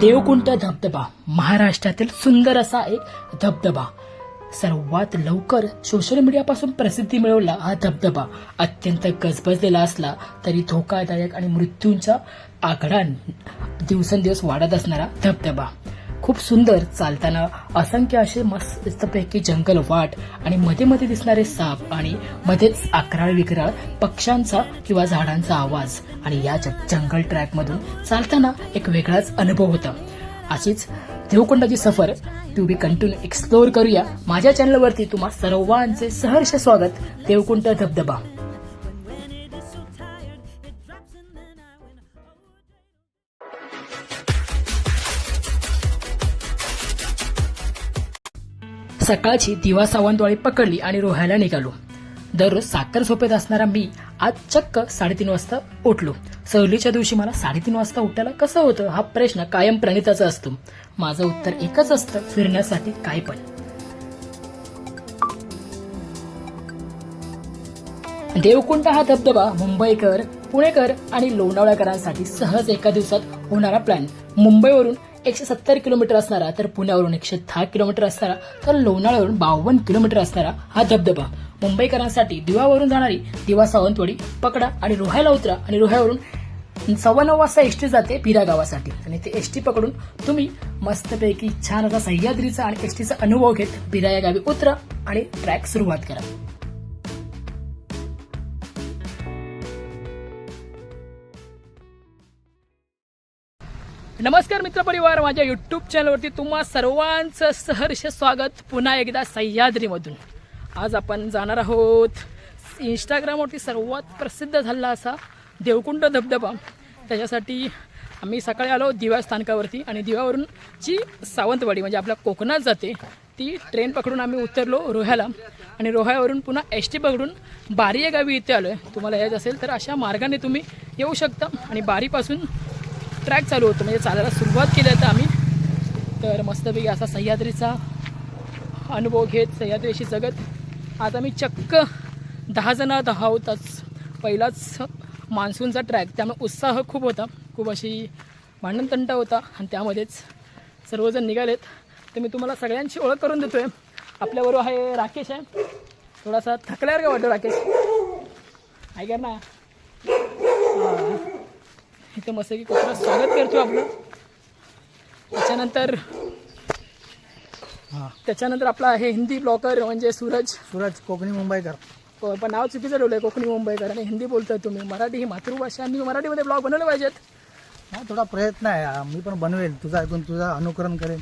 देवकुंट धबधबा महाराष्ट्रातील सुंदर असा एक धबधबा. सर्वात लवकर सोशल मीडियापासून प्रसिद्धी मिळवला हा धबधबा. अत्यंत गजबजलेला असला तरी धोकादायक आणि मृत्यूंचा आकडा दिवसेंदिवस वाढत असणारा धबधबा. खूप सुंदर चालताना असंख्य असे मस्तपैकी जंगल वाट आणि मध्ये मध्ये दिसणारे साप आणि मध्येच अकराळ विकराळ पक्ष्यांचा किंवा झाडांचा आवाज आणि या ज- जंगल ट्रॅक मधून चालताना एक वेगळाच अनुभव होता. अशीच देवकुंडाची सफर टू बी कंटिन्यू एक्सप्लोअर करूया. माझ्या चॅनलवरती तुम्हा सर्वांचे सहर्ष स्वागत. देवकुंड धबधबा. सकाळची दिवा सावंतवाळी पकडली आणि रोहायला निघालो. दररोज साखर झोपेत असणारा मी आज चक्क साडेतीन वाजता उठलो. सहलीच्या दिवशी मला साडेतीन वाजता उठायला कसं होतं हा प्रश्न कायम प्रणिताचा असतो. माझं उत्तर एकच असतं फिरण्यासाठी काय पण. देवकुंड हा धबधबा मुंबईकर पुणेकर आणि लोणावळ्याकरांसाठी सहज एका दिवसात होणारा प्लॅन मुंबईवरून एकशे सत्तर किलोमीटर असणारा तर पुण्यावरून एकशे दहा किलोमीटर असणारा तर लोणावळ्यावरून बावन्न किलोमीटर असणारा हा धबधबा. मुंबईकरांसाठी दिवावरून जाणारी दिवा सावंतवाडी पकडा आणि रोहायला उतरा आणि रोह्यावरून सव्वा नऊ वाजता एसटी जाते पिरा गावासाठी. आणि ते एसटी पकडून तुम्ही मस्तपैकी छान असा सह्याद्रीचा आणि एसटीचा अनुभव घेत पिरा या गावी उतरा आणि ट्रॅक सुरुवात करा. नमस्कार मित्रपरिवार माझ्या यूट्यूब चॅनलवरती तुम्हा सर्वांचं सहर्ष स्वागत. पुन्हा एकदा सह्याद्रीमधून. आज आपण जाणार आहोत. इंस्टाग्रामवरती सर्वात प्रसिद्ध झालेला असा देवकुंड धबधबा. त्याच्यासाठी आम्ही सकाळी आलो दिवा स्थानकावरती आणि दिवावरून जी सावंतवाडी म्हणजे आपल्या कोकणात जाते ती ट्रेन पकडून आम्ही उतरलो रोह्याला. आणि रोह्यावरून पुन्हा एस टी पकडून बारी या गावी इथे आलो आहे तुम्हाला यायचं असेल तर अशा मार्गाने तुम्ही येऊ शकता. आणि बारीपासून ट्रॅक चालू होतो. म्हणजे चालायला सुरुवात केली आता आम्ही. तर मस्तपैकी असा सह्याद्रीचा अनुभव घेत सह्याद्रीशी जगत. आता मी चक्क दहा जण आहोत आज. पहिलाच मान्सूनचा ट्रॅक त्यामुळे उत्साह खूप होता. खूप अशी भांडणतंटा होता. आणि त्यामध्येच सर्वजण निघालेत. तर मी तुम्हाला सगळ्यांची ओळख करून देतोय. आपल्याबरोबर आहे राकेश आहे. थोडासा थकल्यावर का वाटतो राकेश. ऐका ना. इथं मस्त की कोकणात स्वागत करतो आपलं. त्याच्यानंतर त्याच्यानंतर आपला आहे हिंदी ब्लॉकर म्हणजे सूरज. सूरज कोकणी मुंबईकर. प- पण नाव चुकीचं ठेवलं आहे कोकणी मुंबईकर. आणि हिंदी बोलतोय तुम्ही. मराठी ही मातृभाषा आणि मराठीमध्ये ब्लॉग बनवले पाहिजेत. हा थोडा प्रयत्न आहे. हा, मी पण बनवेल. तुझा ऐकून तुझं अनुकरण करेन.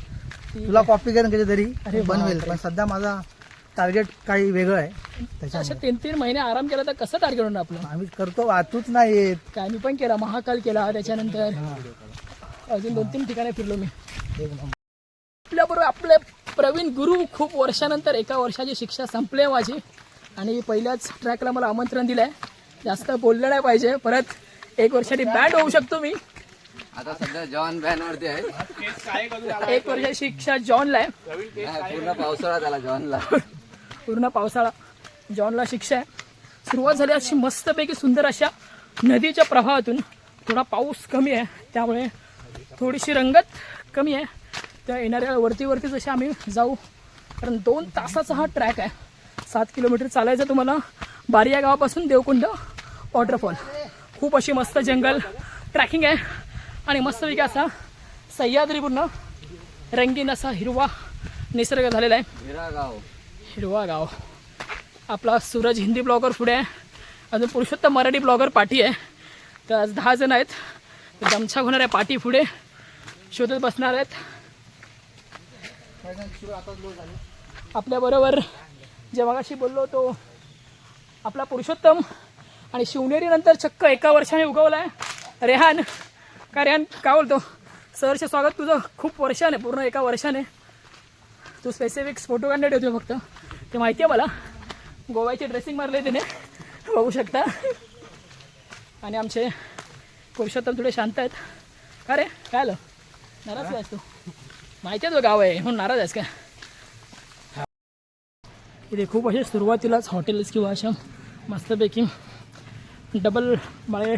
तुला कॉपी करेन कधीतरी. अरे बनवेल. पण सध्या माझा टार्गेट काही वेगळं आहे. अशा त्याच्यामुळे. तीन तीन महिने आराम केला तर कसं टार्गेट होणार आपलं? आम्ही करतो तूच नाही काय मी पण केला महाकाल केला त्याच्यानंतर. अजून दोन तीन ठिकाणी फिरलो मी. आपल्याबरोबर आपले प्रवीण गुरु खूप वर्षानंतर एका वर्षाची शिक्षा संपली आहे माझी. आणि पहिल्याच ट्रॅकला मला आमंत्रण दिलं आहे जास्त बोललं नाही पाहिजे. परत एक वर्षाची बँड होऊ शकतो मी. आता सध्या जॉन बॅन वरती आहे. एक वर्षाची शिक्षा जॉनला आहे. नाही, पूर्ण पावसाळा झाला जॉनला. पूर्ण पावसाळा जॉनला शिक्षा आहे. सुरुवात झाली अशी मस्तपैकी सुंदर अशा नदीच्या प्रवाहातून. थोडा पाऊस कमी आहे त्यामुळे थोडीशी रंगत कमी आहे. त्या येणाऱ्या वरतीवरती जसे आम्ही जाऊ कारण दोन तासाचा हा ट्रॅक आहे. सात किलोमीटर चालायचं तुम्हाला. बारिया गावापासून देवकुंड वॉटरफॉल खूप अशी मस्त जंगल ट्रॅकिंग आहे. आणि मस्तपैकी असा सह्याद्रीपूर्ण रंगीन असा हिरवा निसर्ग झालेला आहे. गाव हिरवा गाव. आपला सूरज हिंदी ब्लॉगर पुढे आहे. अजून पुरुषोत्तम मराठी ब्लॉगर पाठी आहे. तर आज दहा जण आहेत. दमछाक होणार आहे पाठी पुढे. शोधत बसणार आहेत. आपल्याबरोबर जे मगाशी बोललो तो आपला पुरुषोत्तम आणि शिवनेरीनंतर चक्क एका वर्षाने उगवला आहे रेहान का रेहान काय बोलतो? सरच स्वागत तुझं. खूप वर्षाने पूर्ण एका वर्षाने. तू स्पेसिफिक फोटो काढण्यात ठेवतो फक्त. ते माहिती आहे मला. गोव्याची ड्रेसिंग मारले त्याने. बघू शकता. आणि आमचे पुरुषोत्तम थोडे शांत आहेत. का रे? काय आलं? नाराज आहेस तू? माहिती आहे तो गाव आहे म्हणून नाराज आहेस का? इथे खूप असे सुरुवातीलाच हॉटेल्स किंवा अशा मस्तपैकी डबल माळे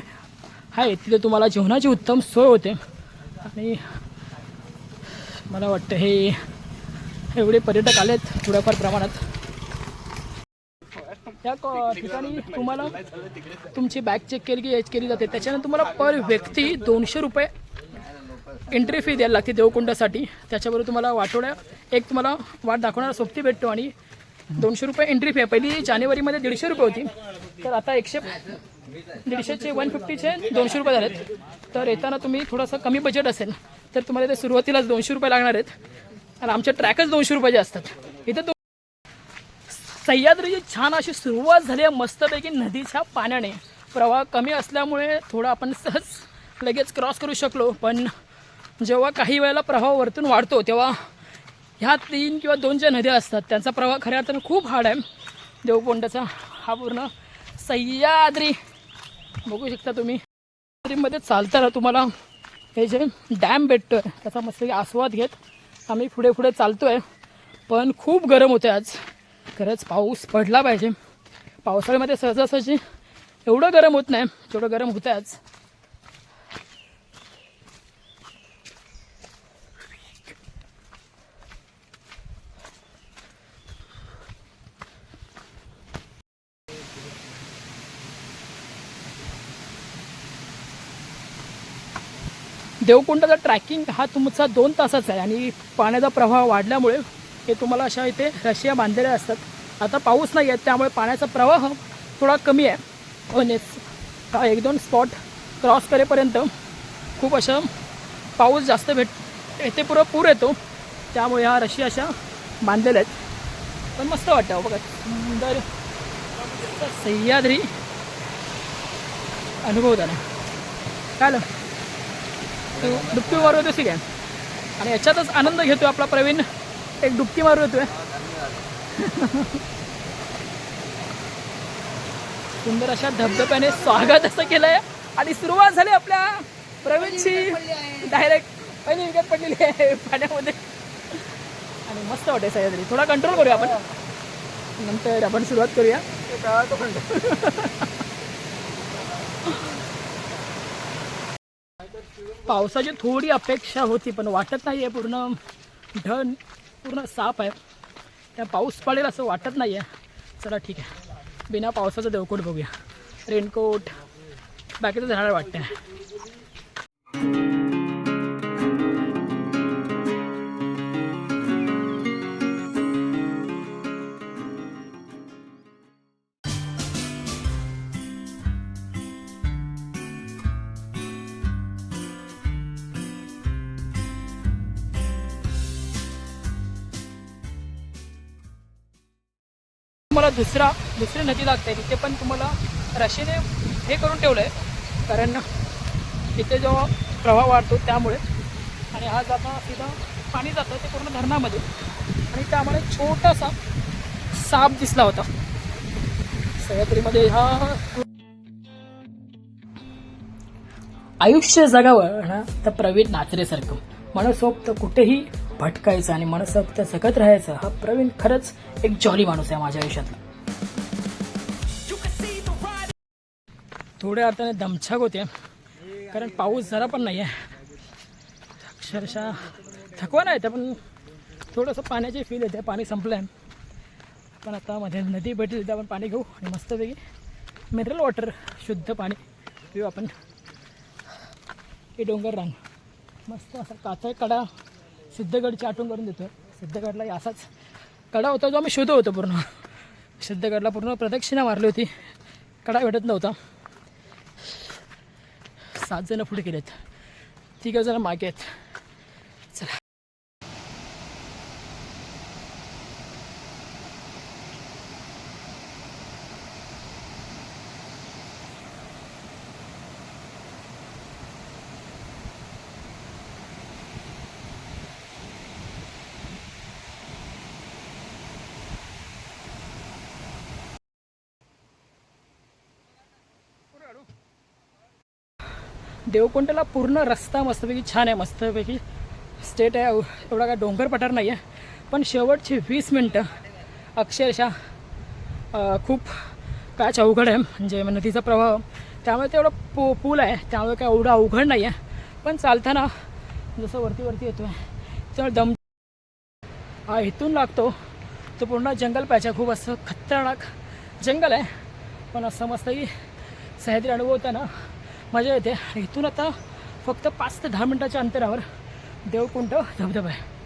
आहेत. तिथे तुम्हाला जेवणाची उत्तम सोय होते. आणि मला वाटतं हे एवढे पर्यटक आलेत थोड्याफार प्रमाणात. त्या ठिकाणी तुम्हाला तुमची बॅग चेक केली की एच केली जाते. त्याच्यानंतर तुम्हाला पर व्यक्ती दोनशे रुपये एंट्री फी द्यायला लागते देवकुंडासाठी. त्याच्याबरोबर तुम्हाला वाटोड्या एक तुम्हाला वाट दाखवणारा सोबती भेटतो आणि दोनशे रुपये एंट्री फी आहे. पहिली जानेवारीमध्ये दीडशे रुपये होती. तर आता एकशे दीडशेचे वन फिफ्टीचे दोनशे रुपये झालेत. तर येताना तुम्ही थोडंसं कमी बजेट असेल तर तुम्हाला ते सुरुवातीलाच दोनशे रुपये लागणार आहेत. आणि आमचे ट्रॅकच दोनशे रुपयाचे असतात. इथं सह्याद्रीची छान अशी सुरुवात झाली आहे मस्तपैकी नदीच्या पाण्याने. प्रवाह कमी असल्यामुळे थोडं आपण सहज लगेच क्रॉस करू शकलो. पण जेव्हा काही वेळेला प्रवाह वरतून वाढतो तेव्हा ह्या तीन किंवा दोन ज्या नद्या असतात त्यांचा प्रवाह खऱ्या अर्थानं खूप हार्ड आहे. देवकोंडाचा हा पूर्ण सह्याद्री. बघू शकता तुम्ही. सह्याद्रीमध्ये चालताना तुम्हाला हे जे डॅम भेटतो आहे त्याचा मस्त आस्वाद घेत आम्ही पुढे पुढे चालतो आहे पण खूप गरम होतं आज. खरंच पाऊस पडला पाहिजे. पावसाळ्यामध्ये सहजासहजी एवढं गरम होत नाही जेवढं गरम होतं आज. देवकुंडाचा ट्रॅकिंग हा तुमचा दोन तासाचा आहे आणि पाण्याचा प्रवाह वाढल्यामुळे हे तुम्हाला अशा इथे रशिया बांधलेल्या असतात. आता पाऊस नाही आहे त्यामुळे पाण्याचा प्रवाह थोडा कमी आहे. पण एक एक दोन स्पॉट क्रॉस करेपर्यंत खूप असं पाऊस जास्त भेट येथे पुरं पूर येतो. त्यामुळे ह्या रशी अशा बांधलेल्या आहेत. पण मस्त वाटतं हो बघा. सुंदर सह्याद्री अनुभव झाला. काय झालं? तू डुबकी मारू ठीक काय? आणि याच्यातच आनंद घेतो आपला प्रवीण. एक डुबकी मारू येतोय सुंदर अशा धबधब्याने स्वागत असं केलंय. आणि सुरुवात झाली आपल्या प्रवीणची. डायरेक्ट पहिली विकेट पडलेली आहे पाण्यामध्ये. आणि मस्त वाटेल सह्याद्री. थोडा कंट्रोल करूया आपण. नंतर आपण सुरुवात करूया. पावसाची थोडी अपेक्षा होती पण वाटत नाही आहे पूर्ण. ढण पूर्ण साफ आहे. त्या पाऊस पडेल असं वाटत नाही आहे चला ठीक आहे. बिना पावसाचं देवकोट बघूया. रेनकोट. बाकीचं झाड वाटतं तुम्हाला दुसरा दुसरी नदी लागते तिथे पण तुम्हाला रशीने हे करून ठेवलं आहे कारण तिथे जेव्हा प्रवाह वाढतो त्यामुळे. आणि हा जाता सीधा पाणी जातं ते पूर्ण धरणामध्ये. आणि त्यामुळे छोटासा साप दिसला होता. सह्याद्रीमध्ये हा आयुष्य जगावं ना तर प्रवीण नाचरेसारखं. मनसोक्त कुठेही भटकायचं आणि मनसोक्त जगत राहायचं हा प्रवीण खरंच एक जॉली माणूस आहे माझ्या आयुष्यातला. थोड्या अर्थाने दमछाक होते कारण पाऊस जरा पण नाही आहे अक्षरशः थकवा नाही येते पण थोडंसं पाण्याची फील येते पाणी संपलं आहे पण आता मध्ये नदी भेटेल तिथे आपण पाणी घेऊ आणि मस्तपैकी मिनरल वॉटर शुद्ध पाणी पिऊ आपण. हे डोंगर रांग मस्त असा काचा कडा सिद्धगडची आठवण करून देतो सिद्धगडला असाच कडा होता जो आम्ही शोधत होतो पूर्ण. सिद्धगडला पूर्ण प्रदक्षिणा मारली होती. कडा भेटत नव्हता. सात जण पुढे गेलेत. तिघ जण मागे आहेत चला देवकुंडला पूर्ण रस्ता मस्तपैकी छान आहे. मस्तपैकी स्टेट आहे. एवढा काय डोंगर पठार नाही आहे पण शेवटची वीस मिनटं अक्षरशः खूप काय अवघड आहे. म्हणजे नदीचा प्रवाह. त्यामुळे तेवढा पू पूल आहे. त्यामुळे काय एवढं अवघड नाही आहे पण चालताना जसं वरती वरती येतो आहे इथं दम हा इथून लागतो. तो पूर्ण जंगल पाहिजे खूप असं खतरनाक जंगल आहे. पण असं मस्तही सह्याद्री अनुभवताना मजा येते. इथून आता फक्त पाच ते दहा मिनटाच्या अंतरावर देवकुंड धबधबा आहे.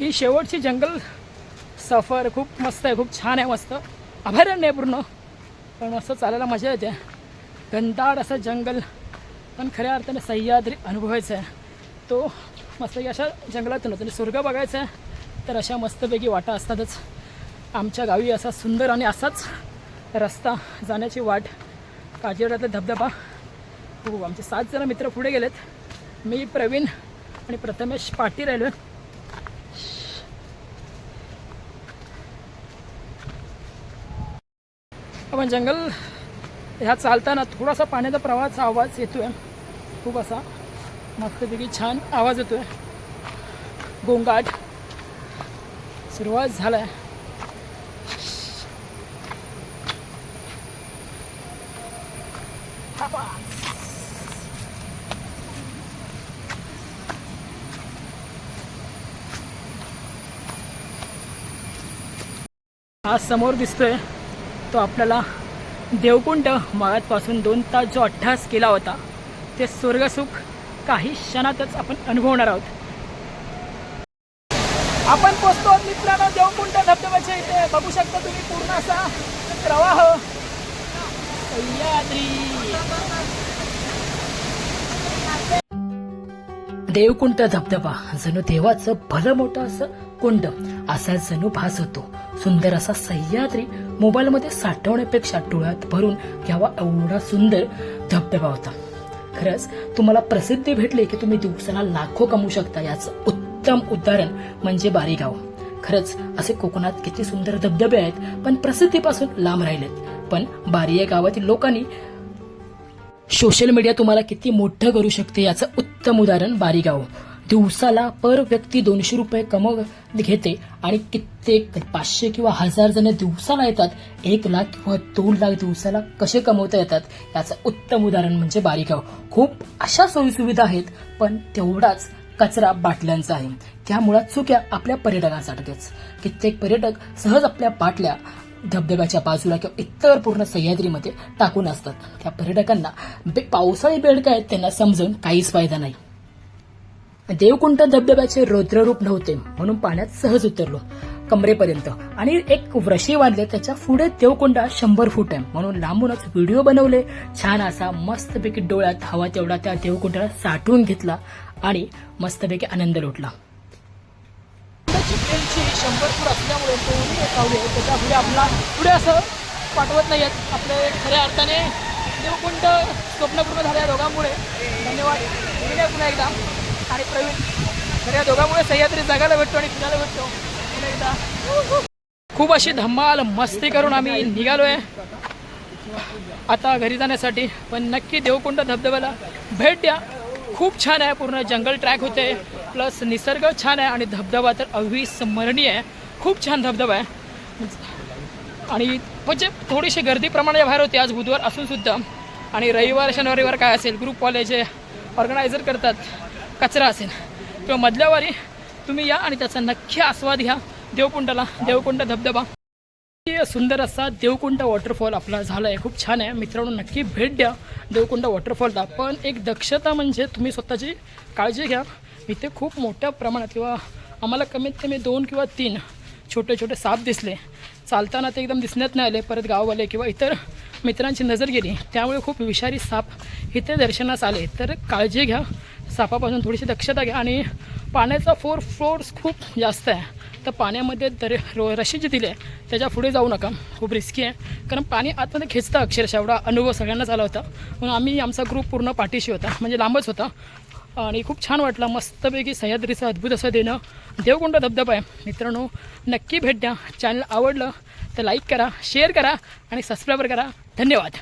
ही शेवटची जंगल सफर. खूप मस्त आहे खूप छान आहे मस्त. अभयारण्य आहे पूर्ण. पण मस्त चालायला मजा येते. घनदाट असं जंगल. पण खऱ्या अर्थाने सह्याद्री अनुभवायचा आहे. तो मस्त अशा जंगलातून होतो. स्वर्ग बघायचा आहे तर अशा मस्तपैकी वाटा असतातच. आमच्या गावी असा सुंदर आणि असाच रस्ता जाण्याची वाट. काजीवड्यातला धबधबा. हो आमचे सात जण मित्र पुढे गेलेत. मी प्रवीण आणि प्रथमेश पाटील राहिलो पण जंगल ह्या चालताना थोडासा पाण्याचा प्रवाहाचा आवाज येतोय. खूप असा मस्तपैकी छान आवाज येतोय. गोंगाट सुरुवात झालाय. आज समोर दिसतोय तो आपल्याला देवकुंड माळ्यापासून दोन तास जो अठ्ठास केला होता ते स्वर्गसुख काही क्षणातच आपण अनुभवणार आहोत. आपण पोचतो आहोत मित्रांनो देवकुंड धबधब्याच्या इथे. बघू शकता तुम्ही पूर्ण असा प्रवाह. सह्याद्री. देवकुंड धबधबा. जणू देवाचं भलं मोठं असं कुंड. असा जणू भास होतो. सुंदर असा सह्याद्री मोबाईलमध्ये साठवण्यापेक्षा डोळ्यात भरून घ्यावा एवढा सुंदर धबधबा होता. खरंच तुम्हाला प्रसिद्धी भेटली की तुम्ही दिवसाला लाखो कमवू शकता याचं उत्तम उदाहरण म्हणजे बारीगाव. खरंच असे कोकणात किती सुंदर धबधबे आहेत पण प्रसिद्धीपासून लांब राहिलेत. पण बारी या गावातील लोकांनी सोशल मीडिया तुम्हाला किती मोठं करू शकते याचं उत्तम उदाहरण बारीगाव. दिवसाला पर व्यक्ती दोनशे रुपये कमव घेते आणि कित्येक पाचशे किंवा हजार जण दिवसाला येतात. एक लाख किंवा दोन लाख दिवसाला कसे कमवता येतात? याचं उत्तम उदाहरण म्हणजे बारीगाव. खूप अशा सोयीसुविधा आहेत पण तेवढाच कचरा बाटल्यांचा आहे. त्यामुळं चुक्या आपल्या पर्यटकांसाठीच. कित्येक पर्यटक सहज आपल्या बाटल्या धबधब्याच्या बाजूला किंवा इतर पूर्ण सह्याद्रीमध्ये टाकून असतात. त्या पर्यटकांना म्हणजे पावसाळी बेड काय त्यांना समजून काहीच फायदा नाही. देवकुंड धबधब्याचे रौद्ररूप नव्हते म्हणून पाण्यात सहज उतरलो. कमरेपर्यंत. आणि एक रशी वाढले त्याच्या पुढे देवकुंड शंभर फूट आहे म्हणून लांबूनच व्हिडिओ बनवले. छान असा मस्तपैकी डोळ्यात हवा तेवढा त्या देवकुंडाला साठवून घेतला आणि मस्तपैकी आनंद लुटला. शंभर फूट असल्यामुळे दोन्ही त्याच्या पुढे आपला पुढे असं पाठवत नाही आहेत. आपले खऱ्या अर्थाने देवकुंड स्वप्नपूर्ण झाल्या दोघांमुळे. धन्यवाद. विनय पुन्हा एकदा. आणि प्रवीण खऱ्या दोघांमुळे सह्याद्री जगायला भेटतो आणि फिरायला भेटतो. पुन्हा एकदा. खूप अशी धम्माल मस्ती करून आम्ही निघालो आहे आता घरी जाण्यासाठी पण नक्की देवकुंड धबधब्याला भेट द्या. खूप छान आहे. पूर्ण जंगल ट्रॅक होते. प्लस निसर्ग छान आहे आणि धबधबा तर अविस्मरणीय आहे. खूप छान धबधबा आहे. आणि म्हणजे थोडीशी गर्दीप्रमाणे बाहेर होती. आज बुधवार असून सुद्धा. आणि रविवार शनिवारीवर काय असेल? ग्रुपवाले जे ऑर्गनायझर करतात कचरा असेल. किंवा मधल्यावारी तुम्ही या आणि त्याचा नक्की आस्वाद घ्या. देवकुंडाला देवकुंड धबधबा. सुंदर असा देवकुंड वॉटरफॉल आपला झाला आहे खूप छान आहे. मित्रांनो नक्की भेट द्या देवकुंड वॉटरफॉलला पण एक दक्षता म्हणजे तुम्ही स्वतःची काळजी घ्या. इथे खूप मोठ्या प्रमाणात किंवा आम्हाला कमीत कमी दोन किंवा तीन छोटे छोटे साप दिसले. चालताना ते एकदम दिसण्यात नाही आले परत गाववाले किंवा इतर मित्रांची नजर गेली. त्यामुळे खूप विषारी साप इथे दर्शनास आले. तर काळजी घ्या. सापापासून थोडीशी दक्षता घ्या आणि पाण्याचा फोर फ्लोर्स खूप जास्त आहे. तर पाण्यामध्ये दर रो रशी जी दिली. आहे त्याच्या पुढे जाऊ नका. खूप रिस्की आहे. कारण पाणी आतमध्ये खेचतं अक्षरशः. एवढा अनुभव सगळ्यांनाच आला होता. म्हणून आम्ही आमचा ग्रुप पूर्ण पाठीशी होता. म्हणजे लांबच होता. आणि खूप छान वाटला. मस्तपैकी सह्याद्रीचं अद्भुत असं देणं. देवकुंड धबधबा आहे. मित्रांनो नक्की भेट द्या. चॅनल आवडलं तर लाईक करा शेअर करा आणि सबस्क्राईबर करा. धन्यवाद.